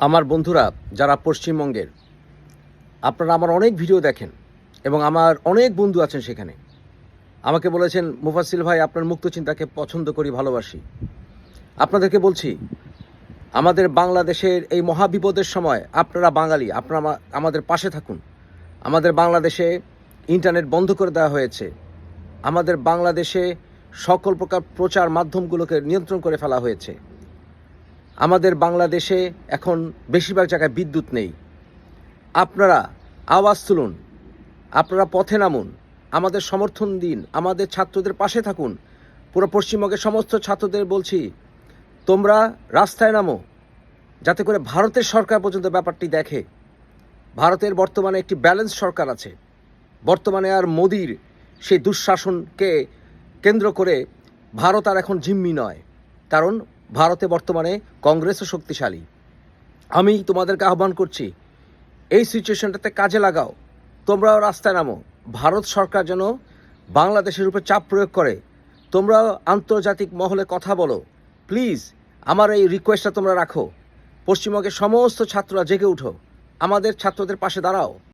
আমার বন্ধুরা, যারা পশ্চিমবঙ্গের, আপনারা আমার অনেক ভিডিও দেখেন এবং আমার অনেক বন্ধু আছেন সেখানে। আমাকে বলেছেন মুফাসিল ভাই, আপনার মুক্ত চিন্তাকে পছন্দ করি, ভালোবাসি। আপনাদেরকে বলছি, আমাদের বাংলাদেশের এই মহাবিপদের সময় আপনারা বাঙালি, আপনারা আমাদের পাশে থাকুন। আমাদের বাংলাদেশে ইন্টারনেট বন্ধ করে দেওয়া হয়েছে। আমাদের বাংলাদেশে সকল প্রকার প্রচার মাধ্যমগুলোকে নিয়ন্ত্রণ করে ফেলা হয়েছে। আমাদের বাংলাদেশে এখন বেশিরভাগ জায়গায় বিদ্যুৎ নেই। আপনারা আওয়াজ তুলুন, আপনারা পথে নামুন, আমাদের সমর্থন দিন, আমাদের ছাত্রদের পাশে থাকুন। পুরো পশ্চিমবঙ্গের সমস্ত ছাত্রদের বলছি, তোমরা রাস্তায় নামো, যাতে করে ভারতের সরকার পর্যন্ত ব্যাপারটি দেখে। ভারতের বর্তমানে একটি ব্যালেন্স সরকার আছে। বর্তমানে আর মোদির সেই দুঃশাসনকে কেন্দ্র করে ভারত আর এখন জিম্মি নয়। কারণ ভারতে বর্তমানে কংগ্রেসও শক্তিশালী। আমি তোমাদেরকে আহ্বান করছি, এই সিচুয়েশনটাতে কাজে লাগাও। তোমরাও রাস্তায় নামো। ভারত সরকার যেন বাংলাদেশের উপর চাপ প্রয়োগ করে। তোমরাও আন্তর্জাতিক মহলে কথা বলো। প্লিজ, আমার এই রিকোয়েস্টটা তোমরা রাখো। পশ্চিমবঙ্গের সমস্ত ছাত্ররা জেগে উঠো। আমাদের ছাত্রদের পাশে দাঁড়াও।